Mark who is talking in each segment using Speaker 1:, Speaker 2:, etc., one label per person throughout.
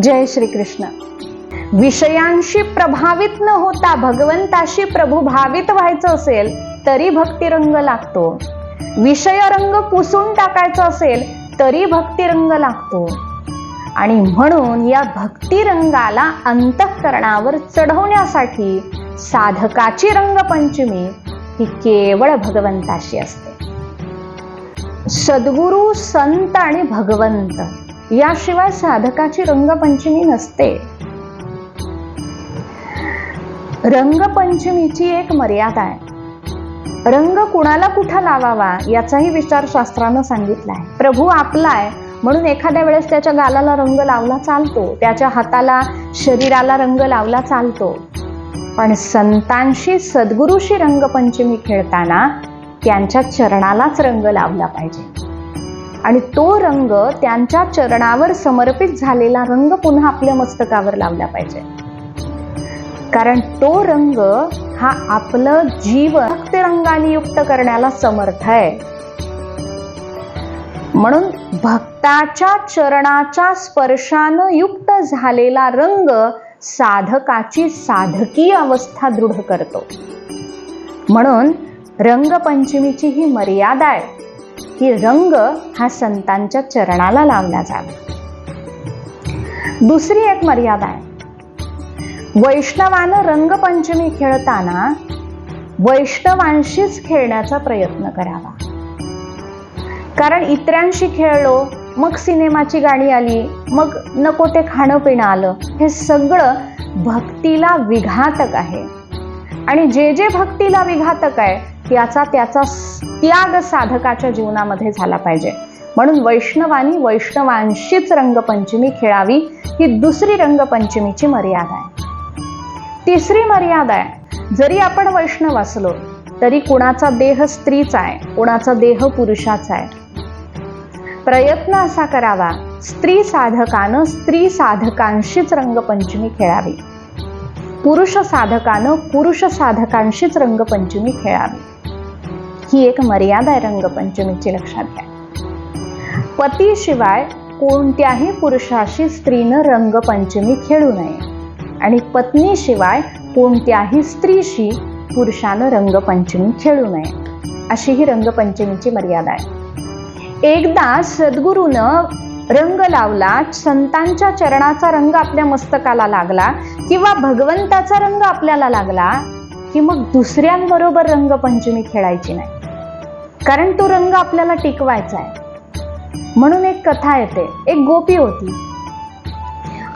Speaker 1: जय श्रीकृष्ण. विषयांशी प्रभावित न होता भगवंताशी प्रभुभावित व्हायचं असेल तरी भक्तिरंग लागतो. विषयरंग पुसून टाकायचा असेल तरी भक्तिरंग लागतो. आणि म्हणून या भक्तिरंगाला अंतःकरणावर चढवण्यासाठी साधकाची रंगपंचमी ही केवळ भगवंताशी असते. सद्गुरू संत आणि भगवंत याशिवाय साधकाची रंगपंचमी नसते. रंगपंचमीची एक मर्यादा आहे. रंग कुणाला कुठं लावावा याचाही विचार शास्त्रानं सांगितला आहे प्रभू आपला आहे म्हणून एखाद्या वेळेस त्याच्या गालाला रंग लावला चालतो. त्याच्या हाताला शरीराला रंग लावला चालतो. पण संतांशी सद्गुरूशी रंगपंचमी खेळताना त्यांच्या चरणालाच रंग लावला पाहिजे. आणि तो रंग त्यांच्या चरणावर समर्पित झालेला रंग पुन्हा आपल्या मस्तकावर लावला पाहिजे. कारण तो रंग हा आपलं जीवन भक्ती रंगाने युक्त करण्याला समर्थ आहे. म्हणून भक्ताच्या चरणाच्या स्पर्शानं युक्त झालेला रंग साधकाची साधकी अवस्था दृढ करतो. म्हणून रंगपंचमीची ही मर्यादा आहे. की रंग हा संतांच्या चरणाला लावला जावा दुसरी एक मर्यादा आहे. वैष्णवानं रंगपंचमी खेळताना वैष्णवांशीच खेळण्याचा प्रयत्न करावा. कारण इतरांशी खेळलो मग सिनेमाची गाणी आली मग नको ते खाणं पिणं आलं हे सगळं भक्तीला विघातक आहे. आणि जे जे भक्तीला विघातक आहे याचा त्याचा त्याग साधकाच्या जीवनामध्ये झाला पाहिजे. म्हणून वैष्णवानी वैष्णवांशीच रंगपंचमी खेळावी ही दुसरी रंगपंचमीची मर्यादा आहे. तिसरी मर्यादा आहे जरी आपण वैष्णव असलो तरी कुणाचा देह स्त्रीचा आहे कुणाचा देह पुरुषाचा आहे. प्रयत्न असा करावा स्त्री साधकानं स्त्री साधकांशीच रंगपंचमी खेळावी. पुरुष साधकानं पुरुष साधकांशीच रंगपंचमी खेळावी. ही एक मर्यादा आहे रंगपंचमीची लक्षात घ्या. पतीशिवाय कोणत्याही पुरुषाशी स्त्रीनं रंगपंचमी खेळू नये. आणि पत्नीशिवाय कोणत्याही स्त्रीशी पुरुषानं रंगपंचमी खेळू नये. अशी ही रंगपंचमीची मर्यादा आहे. एकदा सद्गुरूनं रंग लावला संतांच्या चरणाचा रंग आपल्या मस्तकाला लागला किंवा भगवंताचा रंग आपल्याला लागला की मग दुसऱ्यांबरोबर रंगपंचमी खेळायची नाही. कारण तो रंग आपल्याला टिकवायचा आहे. म्हणून एक कथा येते. एक गोपी होती.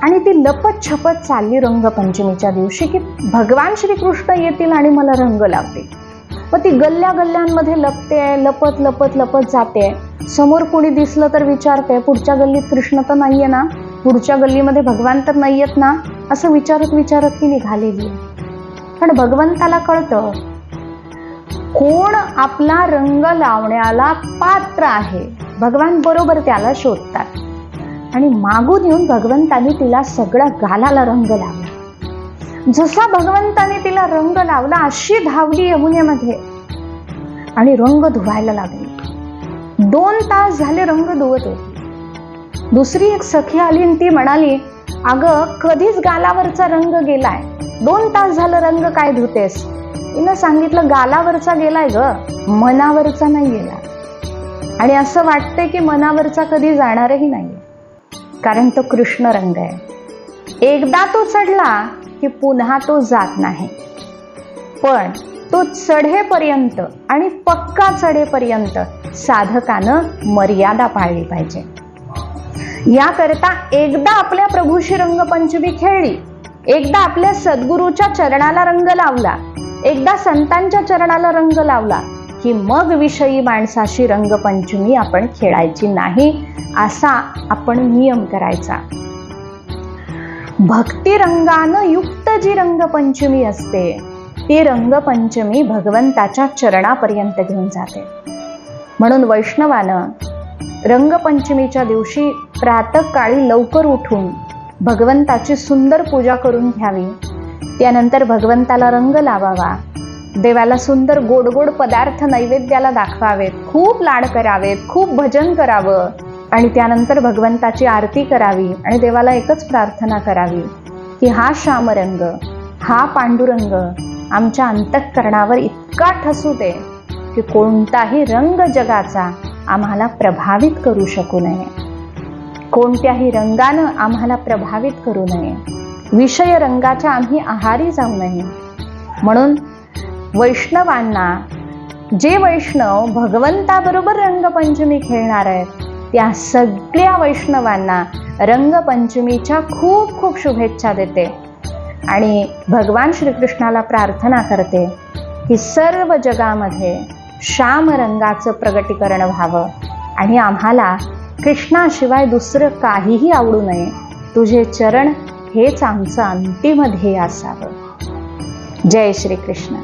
Speaker 1: आणि ती लपत छपत चालली रंगपंचमीच्या दिवशी की भगवान श्रीकृष्ण येतील आणि मला रंग लावतील. मग ती गल्ल्या गल्ल्यांमध्ये लपते लपत लपत लपत जाते. समोर कोणी दिसलं तर विचारते पुढच्या गल्लीत कृष्ण तर नाहीये ना? पुढच्या गल्लीमध्ये भगवान तर नाहीयेत ना? असं विचारत विचारत ती निघालेली. आहे पण भगवंताला कळतं कोण आपला रंग लावण्याला पात्र आहे? भगवान बरोबर त्याला शोधतात. आणि मागून येऊन भगवंतानी तिला सगळ्या गालाला रंग लावला. जसा भगवंताने तिला रंग लावला अशी धावली यमुनेमध्ये. आणि रंग धुवायला लागली. दोन तास झाले रंग धुवत होती. दुसरी एक सखी आली आणि ती म्हणाली अगं कधीच गालावरचा रंग गेलाय. दोन तास झालं रंग काय धुतेस? तिनं सांगितलं गालावरचा गेलाय ग मनावरचा नाही गेला. आणि असं वाटतंय की मनावरचा कधी जाणारही नाही कारण तो कृष्ण रंग आहे. एकदा तो चढला की पुन्हा तो जात नाही. पण तो चढेपर्यंत आणि पक्का चढेपर्यंत साधकानं मर्यादा पाळली पाहिजे. याकरता एकदा आपल्या प्रभूशी रंगपंचमी खेळली एकदा आपल्या सद्गुरूच्या चरणाला रंग लावला एकदा संतांच्या चरणाला रंग लावला की मग विषयी माणसाशी रंगपंचमी आपण खेळायची नाही असा आपण नियम करायचा. भक्ती रंगानं युक्त जी रंगपंचमी असते ती रंगपंचमी भगवंताच्या चरणापर्यंत घेऊन जाते. म्हणून वैष्णवानं रंगपंचमीच्या दिवशी प्रातकाळी लवकर उठून भगवंताची सुंदर पूजा करून घ्यावी. त्यानंतर भगवंताला रंग लावावा. देवाला सुंदर गोड गोड पदार्थ नैवेद्याला दाखवावेत. खूप लाड करावेत खूप भजन करावं. आणि त्यानंतर भगवंताची आरती करावी आणि देवाला एकच प्रार्थना करावी की हा श्यामरंग हा पांडुरंग आमच्या अंतःकरणावर इतका ठसू दे की कोणताही रंग जगाचा आम्हाला प्रभावित करू शकू नये. कोणत्याही रंगानं आम्हाला प्रभावित करू नये. विषय रंगाच्या आम्ही आहारी जाऊ नये म्हणून वैष्णवांना जे वैष्णव भगवंताबरोबर रंगपंचमी खेळणार आहेत त्या सगळ्या वैष्णवांना रंगपंचमीच्या खूप खूप शुभेच्छा देते. आणि भगवान श्रीकृष्णाला प्रार्थना करते की सर्व जगामध्ये श्याम रंगाचं प्रगटीकरण व्हावं आणि आम्हाला कृष्णाशिवाय दुसरं काहीही आवडू नये. तुझे चरण हेच आमचं अंतिम ध्येय असावं. जय श्रीकृष्ण.